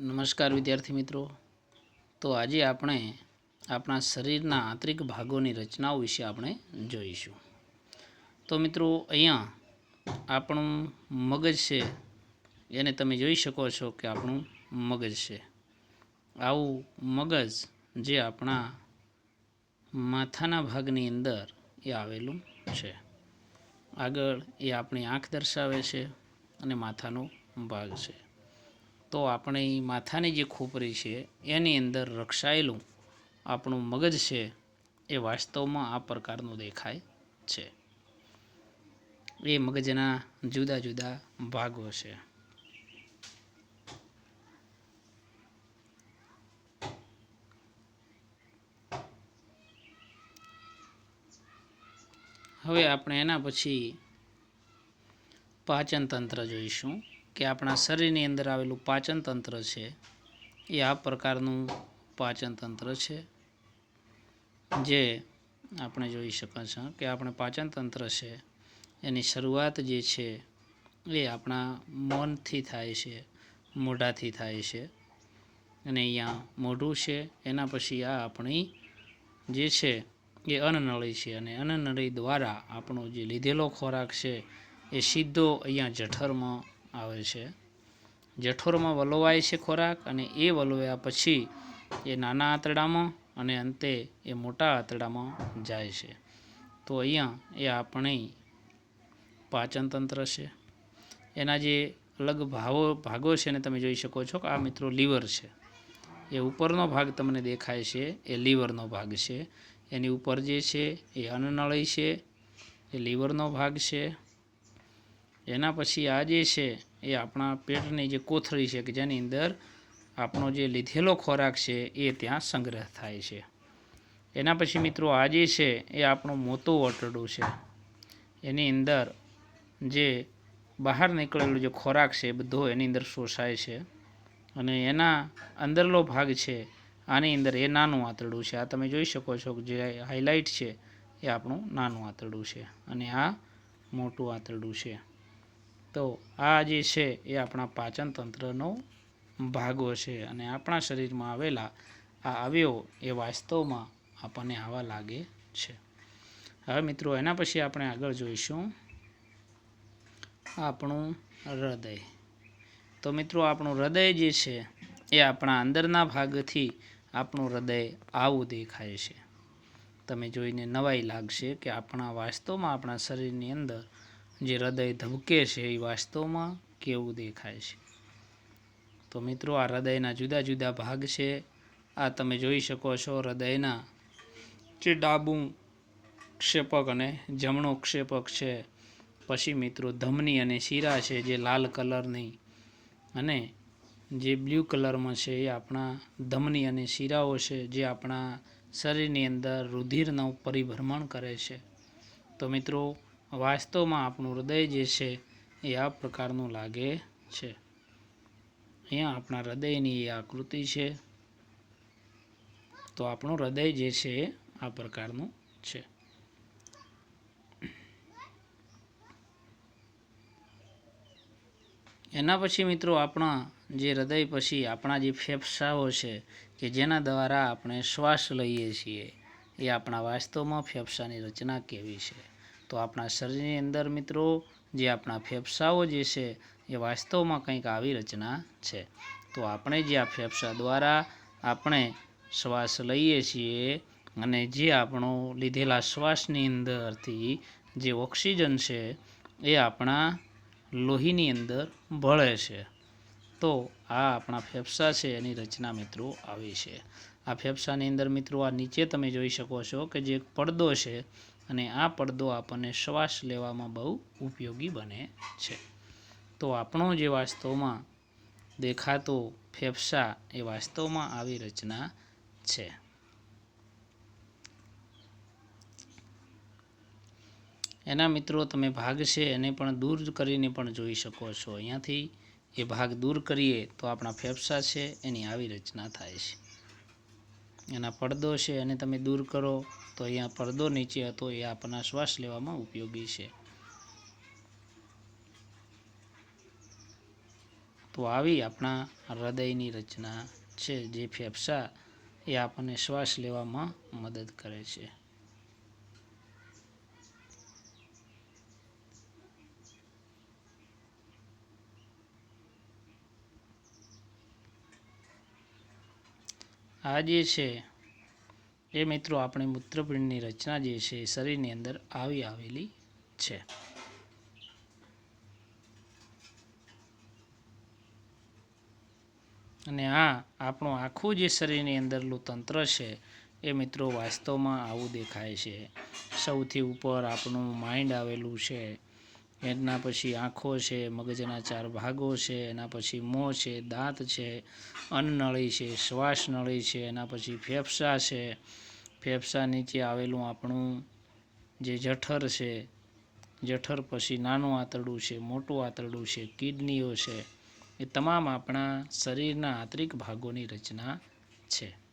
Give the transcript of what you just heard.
નમસ્કાર વિદ્યાર્થી મિત્રો. તો આજે આપણે આપણા શરીરના આંતરિક ભાગોની રચનાઓ વિશે આપણે જોઈશું. તો મિત્રો, અહીંયા આપણું મગજ છે. એને તમે જોઈ શકો છો કે આપણું મગજ છે. આવું મગજ જે આપણા માથાના ભાગની અંદર એ આવેલું છે. આગળ એ આપણી આંખ દર્શાવે છે અને માથાનો ભાગ છે. તો આપણે માથાની જે ખોપરી છે, એની અંદર રક્ષાયેલું આપણું મગજ છે, એ વાસ્તવમાં આ પ્રકારનું દેખાય છે. એ મગજના જુદા જુદા ભાગો છે. હવે આપણે એના પછી પાચન તંત્ર જોઈશું. કે આપણા શરીરની અંદર આવેલું પાચન તંત્ર છે, એ આ પ્રકારનું પાચન તંત્ર છે, જે આપણે જોઈ શકો છો કે આપણે પાચન તંત્ર છે, એની શરૂઆત જે છે, એ આપણા મનથી થાય છે, મોઢાથી થાય છે, અને અહીંયા મોઢું છે, એના પછી આ આપણી જે છે, એ અન્નનળી છે, અને અન્નનળી દ્વારા આપણો જે લીધેલો ખોરાક છે, એ સીધો અહીંયા જઠરમાં આવે છે. જઠોરમાં વલોવાય છે ખોરાક અને એ વલોવ્યા પછી એ નાના આંતરડામાં અને અંતે એ મોટા આંતરડામાં જાય છે. તો અહીંયા એ આપણી પાચન તંત્ર છે. એના જે અલગ ભાવો, ભાગો છે ને તમે જોઈ શકો છો કે આ મિત્રો લીવર છે. એ ઉપરનો ભાગ તમને દેખાય છે, એ લીવરનો ભાગ છે. એની ઉપર જે છે એ અન્નનળી છે, એ લીવરનો ભાગ છે. એના પછી આ જે છે એ આપણા પેટની જે કોથળી છે કે જેની અંદર આપણો જે લીધેલો ખોરાક છે એ ત્યાં સંગ્રહ થાય છે. એના પછી મિત્રો આ જે છે એ આપણું મોતું ઓટડું છે. એની અંદર જે બહાર નીકળેલો જે ખોરાક છે બધો એની અંદર શોષાય છે. અને એના અંદરનો ભાગ છે આની અંદર એ નાનું આંતરડું છે. આ તમે જોઈ શકો છો કે જે હાઇલાઇટ છે એ આપણું નાનું આંતરડું છે. અને આ મોટું આંતરડું છે. તો આ જે છે એ આપણા પાચન ભાગો છે અને આપણા શરીરમાં આવેલા આ અવયવો એ વાસ્તવમાં આપણને આવા લાગે છે. હવે મિત્રો, એના પછી આપણે આગળ જોઈશું. આપણું હૃદય. તો મિત્રો, આપણું હૃદય જે છે એ આપણા અંદરના ભાગથી આપણું હૃદય આવું દેખાય છે. તમે જોઈને નવાઈ લાગશે કે આપણા વાસ્તવમાં આપણા શરીરની અંદર જે હૃદય ધબકે છે એ વાસ્તવમાં કેવું દેખાય છે? તો મિત્રો, આ હૃદયના જુદા જુદા ભાગ છે. આ તમે જોઈ શકો છો હૃદયના જે ડાબું ક્ષેપક અને જમણો ક્ષેપક છે. પછી મિત્રો, ધમની અને શીરા છે જે લાલ કલરની અને જે બ્લુ કલરમાં છે એ આપણા ધમની અને શીરાઓ છે જે આપણા શરીરની અંદર રુધિરનું પરિભ્રમણ કરે છે. તો મિત્રો વાસ્તવમાં આપણું હૃદય જે છે એ આ પ્રકારનું લાગે છે. અહીંયા આપણા હૃદયની એ આકૃતિ છે. તો આપણું હૃદય જે છે એ આ પ્રકારનું છે. એના પછી મિત્રો આપણા જે હૃદય પછી આપણા જે ફેફસાઓ છે કે જેના દ્વારા આપણે શ્વાસ લઈએ છીએ, એ આપણા વાસ્તવમાં ફેફસાની રચના કેવી છે? તો આપણા શરીરની અંદર મિત્રો, જે આપણા ફેફસાઓ જે છે, એ વાસ્તવમાં કંઈક આવી રચના છે. તો આપણે જે આ ફેફસા દ્વારા આપણે શ્વાસ લઈએ છીએ અને જે આપણો લીધેલા શ્વાસની અંદરથી જે ઓક્સિજન છે, એ આપણા લોહીની અંદર ભળે છે. તો આ આપણા ફેફસા છે, એની રચના મિત્રો આવી છે. આ ફેફસાની અંદર મિત્રો આ નીચે તમે જોઈ શકો છો કે જે પડદો છે અને આ પડદો આપણને શ્વાસ લેવામાં બહુ ઉપયોગી બને છે. તો આપણો જે વાસ્તવમાં દેખાતો ફેફસા એ વાસ્તવમાં આવી રચના છે. એના મિત્રો, તમે ભાગ છે એને પણ દૂર કરીને પણ જોઈ શકો છો. અહીંયાથી એ ભાગ દૂર કરીએ તો આપણા ફેફસા છે, એની આવી રચના થાય છે. એના પડદો છે એને તમે દૂર કરો તો અહીંયા પડદો નીચે હતો, એ આપણા શ્વાસ લેવામાં ઉપયોગી છે. તો આવી આપણા હૃદયની રચના છે, જે ફેફસા એ આપણને શ્વાસ લેવામાં મદદ કરે છે. આ જે છે, એ મિત્રો આપણે મૂત્રપિંડની રચના જે છે, એ શરીરની અંદર આવી આવેલી છે. અને આ આપણું આખું જે શરીરની અંદરનું તંત્ર છે, એ મિત્રો વાસ્તવમાં આવું દેખાય છે. સૌથી ઉપર આપણું માઇન્ડ આવેલું છે. એના પછી આંખો છે, મગજના ચાર ભાગો છે, એના પછી મોં છે, દાંત છે અન્નનળી છે, શ્વાસ નળી છે, એના પછી ફેફસા છે. ફેફસા નીચે આવેલું આપણું જે જઠર છે, જઠર પછી નાનું આંતરડું છે, મોટું આંતરડું છે, કિડનીઓ છે, એ તમામ આપણા શરીરના આંતરિક ભાગોની રચના છે.